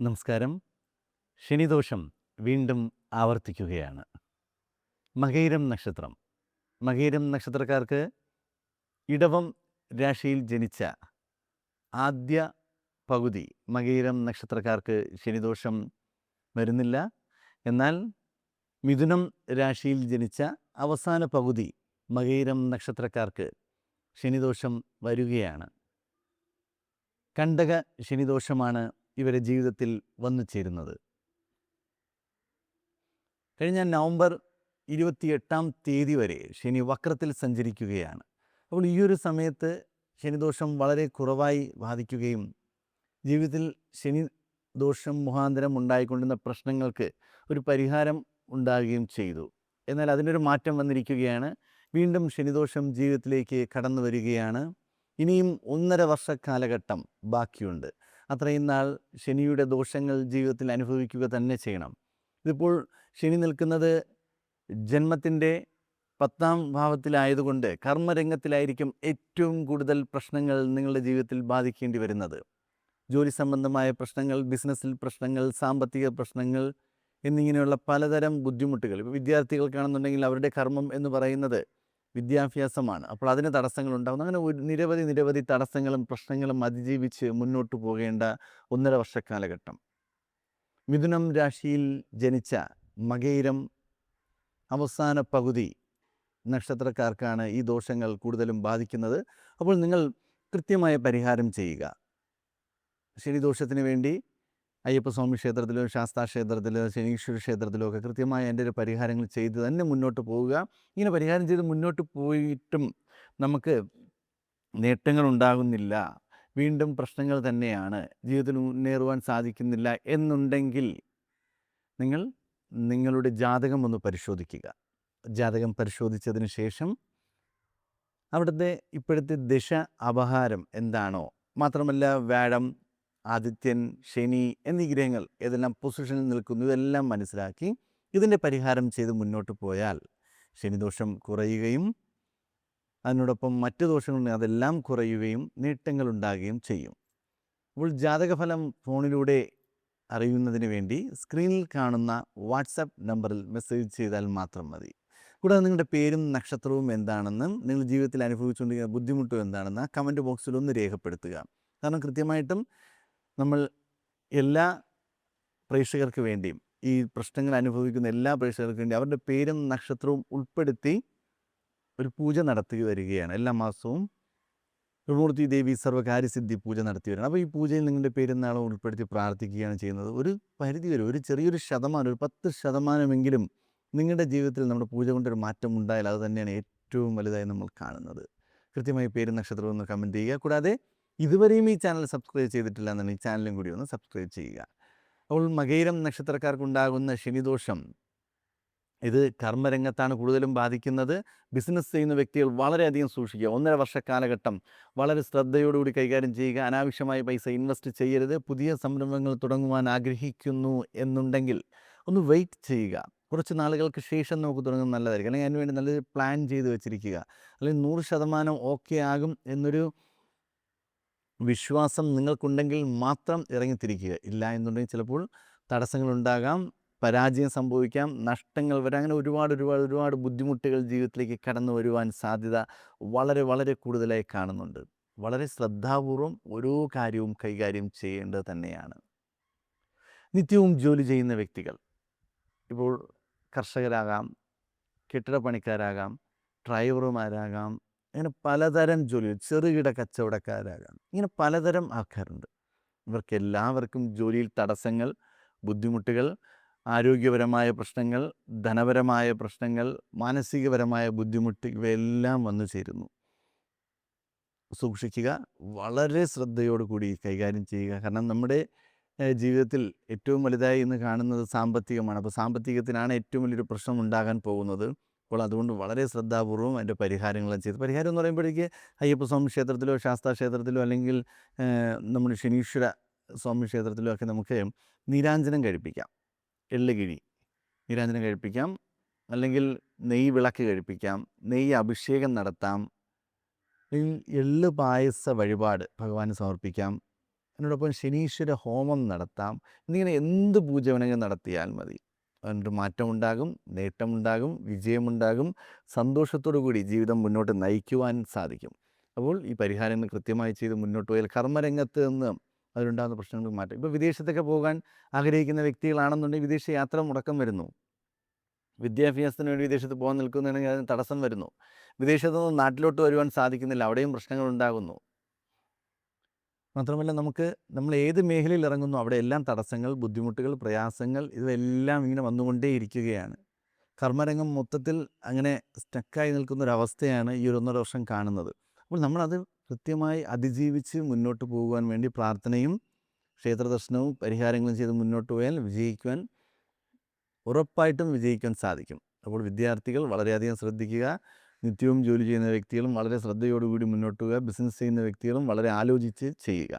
നമസ്കാരം. ശനിദോഷം വീണ്ടും ആവർത്തിക്കുകയാണ്. മകൈരം നക്ഷത്രം. മകൈരം നക്ഷത്രക്കാർക്ക് ഇടവം രാശിയിൽ ജനിച്ച ആദ്യ പകുതി മകൈരം നക്ഷത്രക്കാർക്ക് ശനിദോഷം വരുന്നില്ല. എന്നാൽ മിഥുനം രാശിയിൽ ജനിച്ച അവസാന പകുതി മകൈരം നക്ഷത്രക്കാർക്ക് ശനിദോഷം വരികയാണ്. കണ്ടക ശനിദോഷമാണ് ഇവരെ ജീവിതത്തിൽ വന്നു ചേരുന്നത്. കഴിഞ്ഞ നവംബർ ഇരുപത്തിയെട്ടാം തീയതി വരെ ശനി വക്രത്തിൽ സഞ്ചരിക്കുകയാണ്. അപ്പോൾ ഈ ഒരു സമയത്ത് ശനിദോഷം വളരെ കുറവായി ബാധിക്കുകയും ജീവിതത്തിൽ ശനി ദോഷം മുഖാന്തരം ഉണ്ടായിക്കൊണ്ടിരുന്ന പ്രശ്നങ്ങൾക്ക് ഒരു പരിഹാരം ഉണ്ടാകുകയും ചെയ്തു. എന്നാൽ അതിനൊരു മാറ്റം വന്നിരിക്കുകയാണ്. വീണ്ടും ശനിദോഷം ജീവിതത്തിലേക്ക് കടന്നു വരികയാണ്. ഇനിയും ഒന്നര വർഷ കാലഘട്ടം ബാക്കിയുണ്ട്. അത്രയും നാൾ ശനിയുടെ ദോഷങ്ങൾ ജീവിതത്തിൽ അനുഭവിക്കുക തന്നെ ചെയ്യണം. ഇതിപ്പോൾ ശനി നിൽക്കുന്നത് ജന്മത്തിന്റെ പത്താം ഭാവത്തിലായതുകൊണ്ട് കർമ്മരംഗത്തിലായിരിക്കും ഏറ്റവും കൂടുതൽ പ്രശ്നങ്ങൾ നിങ്ങളുടെ ജീവിതത്തിൽ ബാധിക്കേണ്ടി വരുന്നത്. ജോലി സംബന്ധമായ പ്രശ്നങ്ങൾ ബിസിനസ്സിൽ പ്രശ്നങ്ങൾ സാമ്പത്തിക പ്രശ്നങ്ങൾ എന്നിങ്ങനെയുള്ള പലതരം ബുദ്ധിമുട്ടുകൾ. ഇപ്പോൾ വിദ്യാർത്ഥികൾക്കാണെന്നുണ്ടെങ്കിൽ അവരുടെ കർമ്മം എന്ന് പറയുന്നത് വിദ്യാഭ്യാസമാണ്. അപ്പോൾ അതിന് തടസ്സങ്ങൾ ഉണ്ടാകുന്നു അങ്ങനെ നിരവധി നിരവധി തടസ്സങ്ങളും പ്രശ്നങ്ങളും അതിജീവിച്ച് മുന്നോട്ട് പോകേണ്ട ഒന്നര വർഷ കാലഘട്ടം മിഥുനം രാശിയിൽ ജനിച്ച മകയിരം അവസാന പകുതി നക്ഷത്രക്കാർക്കാണ് ഈ ദോഷങ്ങൾ കൂടുതലും ബാധിക്കുന്നത്. അപ്പോൾ നിങ്ങൾ കൃത്യമായ പരിഹാരം ചെയ്യുക. ശനിദോഷത്തിന് വേണ്ടി അയ്യപ്പസ്വാമി ക്ഷേത്രത്തിലോ ശാസ്താ ക്ഷേത്രത്തിലോ ശനീശ്വര ക്ഷേത്രത്തിലോ ഒക്കെ കൃത്യമായി എന്റെ ഒരു പരിഹാരങ്ങൾ ചെയ്ത് തന്നെ മുന്നോട്ട് പോവുക. ഇങ്ങനെ പരിഹാരം ചെയ്ത് മുന്നോട്ട് പോയിട്ടും നമുക്ക് നേട്ടങ്ങൾ ഉണ്ടാകുന്നില്ല. വീണ്ടും പ്രശ്നങ്ങൾ തന്നെയാണ്. ജീവിതത്തിൽ മുന്നേറുവാൻ സാധിക്കുന്നില്ല എന്നുണ്ടെങ്കിൽ നിങ്ങൾ നിങ്ങളുടെ ജാതകം ഒന്ന് പരിശോധിക്കുക. ജാതകം പരിശോധിച്ചതിന് ശേഷം അവിടുത്തെ ഇപ്പോഴത്തെ ദശ അപഹാരം എന്താണോ? മാത്രമല്ല വ്യാഴം ആദിത്യൻ ശനി എന്നീ ഗ്രഹങ്ങൾ ഏതെല്ലാം പൊസിഷനിൽ നിൽക്കുന്നു ഇതെല്ലാം മനസ്സിലാക്കി ഇതിന്റെ പരിഹാരം ചെയ്ത് മുന്നോട്ട് പോയാൽ ശനിദോഷം കുറയുകയും അതിനോടൊപ്പം മറ്റു ദോഷങ്ങൾ അതെല്ലാം കുറയുകയും നേട്ടങ്ങൾ ഉണ്ടാകുകയും ചെയ്യും. അപ്പോൾ ജാതകഫലം ഫോണിലൂടെ അറിയുന്നതിന് വേണ്ടി സ്ക്രീനിൽ കാണുന്ന വാട്സപ്പ് നമ്പറിൽ മെസ്സേജ് ചെയ്താൽ മാത്രം മതി. കൂടാതെ നിങ്ങളുടെ പേരും നക്ഷത്രവും എന്താണെന്നും നിങ്ങൾ ജീവിതത്തിൽ അനുഭവിച്ചുകൊണ്ടിരിക്കുന്ന ബുദ്ധിമുട്ടും എന്താണെന്ന് കമന്റ് ബോക്സിൽ ഒന്ന് രേഖപ്പെടുത്തുക. കാരണം കൃത്യമായിട്ടും നമ്മൾ എല്ലാ പ്രേക്ഷകർക്ക് വേണ്ടിയും ഈ പ്രശ്നങ്ങൾ അനുഭവിക്കുന്ന എല്ലാ പ്രേക്ഷകർക്ക് വേണ്ടി അവരുടെ പേരും നക്ഷത്രവും ഉൾപ്പെടുത്തി ഒരു പൂജ നടത്തി വരികയാണ്. എല്ലാ മാസവും ത്രിമൂർത്തി ദേവി സർവകാര്യസിദ്ധി പൂജ നടത്തി വരുന്നത് അപ്പോൾ ഈ പൂജയിൽ നിങ്ങളുടെ പേരും നാളും ഉൾപ്പെടുത്തി പ്രാർത്ഥിക്കുകയാണ് ചെയ്യുന്നത്. ഒരു പരിധി വരെ ഒരു ചെറിയൊരു ശതമാനം ഒരു പത്ത് ശതമാനമെങ്കിലും നിങ്ങളുടെ ജീവിതത്തിൽ നമ്മുടെ പൂജ കൊണ്ടൊരു മാറ്റം ഉണ്ടായാൽ അത് തന്നെയാണ് ഏറ്റവും വലുതായി നമ്മൾ കാണുന്നത്. കൃത്യമായി പേരും നക്ഷത്രവും ഒന്ന് കമന്റ് ചെയ്യുക. കൂടാതെ ഇതുവരെയും ഈ ചാനൽ സബ്സ്ക്രൈബ് ചെയ്തിട്ടില്ല എന്നാണ് ഈ ചാനലും കൂടി ഒന്ന് സബ്സ്ക്രൈബ് ചെയ്യുക. അപ്പോൾ മകൈരം നക്ഷത്രക്കാർക്കുണ്ടാകുന്ന ശനിദോഷം ഇത് കർമ്മരംഗത്താണ് കൂടുതലും ബാധിക്കുന്നത്. ബിസിനസ് ചെയ്യുന്ന വ്യക്തികൾ വളരെയധികം സൂക്ഷിക്കുക. ഒന്നര വർഷ കാലഘട്ടം വളരെ ശ്രദ്ധയോടുകൂടി കൈകാര്യം ചെയ്യുക. അനാവശ്യമായ പൈസ ഇൻവെസ്റ്റ് ചെയ്യരുത്. പുതിയ സംരംഭങ്ങൾ തുടങ്ങുവാൻ ആഗ്രഹിക്കുന്നു എന്നുണ്ടെങ്കിൽ ഒന്ന് വെയിറ്റ് ചെയ്യുക. കുറച്ച് നാളുകൾക്ക് ശേഷം നമുക്ക് തുടങ്ങുന്നത് നല്ലതായിരിക്കും. അല്ലെങ്കിൽ അതിനുവേണ്ടി നല്ലൊരു പ്ലാൻ ചെയ്ത് വെച്ചിരിക്കുക. അല്ലെങ്കിൽ നൂറ് ശതമാനം ഓക്കെ ആകും എന്നൊരു വിശ്വാസം നിങ്ങൾക്കുണ്ടെങ്കിൽ മാത്രം ഇറങ്ങിത്തിരിക്കുക. ഇല്ല എന്നുണ്ടെങ്കിൽ ചിലപ്പോൾ തടസ്സങ്ങളുണ്ടാകാം പരാജയം സംഭവിക്കാം നഷ്ടങ്ങൾ വരാം. അങ്ങനെ ഒരുപാട് ഒരുപാട് ഒരുപാട് ബുദ്ധിമുട്ടുകൾ ജീവിതത്തിലേക്ക് കടന്നു വരുവാൻ സാധ്യത വളരെ വളരെ കൂടുതലായി കാണുന്നുണ്ട്. വളരെ ശ്രദ്ധാപൂർവം ഓരോ കാര്യവും കൈകാര്യം ചെയ്യേണ്ടത് തന്നെയാണ്. നിത്യവും ജോലി ചെയ്യുന്ന വ്യക്തികൾ. ഇപ്പോൾ കർഷകരാകാം കെട്ടിടപ്പണിക്കാരാകാം ഡ്രൈവർമാരാകാം അങ്ങനെ പലതരം ജോലി ചെറുകിട കച്ചവടക്കാരാകാം. ഇങ്ങനെ പലതരം ആൾക്കാരുണ്ട്. ഇവർക്ക് എല്ലാവർക്കും ജോലിയിൽ തടസ്സങ്ങൾ ബുദ്ധിമുട്ടുകൾ ആരോഗ്യപരമായ പ്രശ്നങ്ങൾ ധനപരമായ പ്രശ്നങ്ങൾ മാനസികപരമായ ബുദ്ധിമുട്ട് ഇവയെല്ലാം വന്നു ചേരുന്നു. സൂക്ഷിക്കുക വളരെ ശ്രദ്ധയോടു കൂടി കൈകാര്യം ചെയ്യുക. കാരണം നമ്മുടെ ജീവിതത്തിൽ ഏറ്റവും വലുതായി ഇന്ന് കാണുന്നത് സാമ്പത്തികമാണ്. അപ്പോൾ സാമ്പത്തികത്തിനാണ് ഏറ്റവും വലിയൊരു പ്രശ്നം ഉണ്ടാകാൻ പോകുന്നത്. അപ്പോൾ അതുകൊണ്ട് വളരെ ശ്രദ്ധാപൂർവം അതിന്റെ പരിഹാരങ്ങളും ചെയ്ത്. പരിഹാരം എന്ന് പറയുമ്പോഴേക്ക് അയ്യപ്പസ്വാമി ക്ഷേത്രത്തിലോ ശാസ്താ ക്ഷേത്രത്തിലോ അല്ലെങ്കിൽ നമ്മുടെ ശനീശ്വര സ്വാമി ക്ഷേത്രത്തിലോ ഒക്കെ നമുക്ക് നീരാഞ്ജനം കഴിപ്പിക്കാം. എള്ളുകിഴി നീരാഞ്ജനം കഴിപ്പിക്കാം. അല്ലെങ്കിൽ നെയ്യ് വിളക്ക് കഴിപ്പിക്കാം. നെയ്യ് അഭിഷേകം നടത്താം. എള്ള് പായസ വഴിപാട് ഭഗവാന് സമർപ്പിക്കാം. അതിനോടൊപ്പം ശനീശ്വര ഹോമം നടത്താം. എന്നിങ്ങനെ എന്ത് പൂജ വേണമെങ്കിലും നടത്തിയാൽ മതി. അതിനൊരു മാറ്റമുണ്ടാകും നേട്ടമുണ്ടാകും വിജയമുണ്ടാകും സന്തോഷത്തോടു കൂടി ജീവിതം മുന്നോട്ട് നയിക്കുവാൻ സാധിക്കും. അപ്പോൾ ഈ പരിഹാരങ്ങൾ കൃത്യമായി ചെയ്ത് മുന്നോട്ട് പോയാൽ കർമ്മരംഗത്ത് നിന്ന് അതിലുണ്ടാകുന്ന പ്രശ്നങ്ങൾ മാറ്റും. ഇപ്പോൾ വിദേശത്തൊക്കെ പോകാൻ ആഗ്രഹിക്കുന്ന വ്യക്തികളാണെന്നുണ്ടെങ്കിൽ വിദേശ യാത്ര മുടക്കം വരുന്നു. വിദ്യാഭ്യാസത്തിന് വേണ്ടി വിദേശത്ത് പോകാൻ നിൽക്കുന്നുണ്ടെങ്കിൽ അതിന് തടസ്സം വരുന്നു. വിദേശത്തുനിന്ന് നാട്ടിലോട്ട് വരുവാൻ സാധിക്കുന്നില്ല. അവിടെയും പ്രശ്നങ്ങൾ ഉണ്ടാകുന്നു. മാത്രമല്ല നമുക്ക് നമ്മൾ ഏത് മേഖലയിൽ ഇറങ്ങുന്നു അവിടെ എല്ലാം തടസ്സങ്ങൾ ബുദ്ധിമുട്ടുകൾ പ്രയാസങ്ങൾ ഇതെല്ലാം ഇങ്ങനെ വന്നുകൊണ്ടേയിരിക്കുകയാണ് കർമ്മരംഗം മൊത്തത്തിൽ അങ്ങനെ സ്റ്റക്കായി നിൽക്കുന്ന ഒരു അവസ്ഥയാണ് ഈ ഒരു ഒന്നര വർഷം കാണുന്നത്. അപ്പോൾ നമ്മളത് കൃത്യമായി അതിജീവിച്ച് മുന്നോട്ട് പോകുവാൻ വേണ്ടി പ്രാർത്ഥനയും ക്ഷേത്രദർശനവും പരിഹാരങ്ങളും ചെയ്ത് മുന്നോട്ട് പോയാൽ വിജയിക്കുവാൻ ഉറപ്പായിട്ടും വിജയിക്കാൻ സാധിക്കും. അപ്പോൾ വിദ്യാർത്ഥികൾ വളരെയധികം ശ്രദ്ധിക്കുക. നിത്യവും ജോലി ചെയ്യുന്ന വ്യക്തികളും വളരെ ശ്രദ്ധയോടുകൂടി മുന്നോട്ട് പോവുക. ബിസിനസ് ചെയ്യുന്ന വ്യക്തികളും വളരെ ആലോചിച്ച് ചെയ്യുക.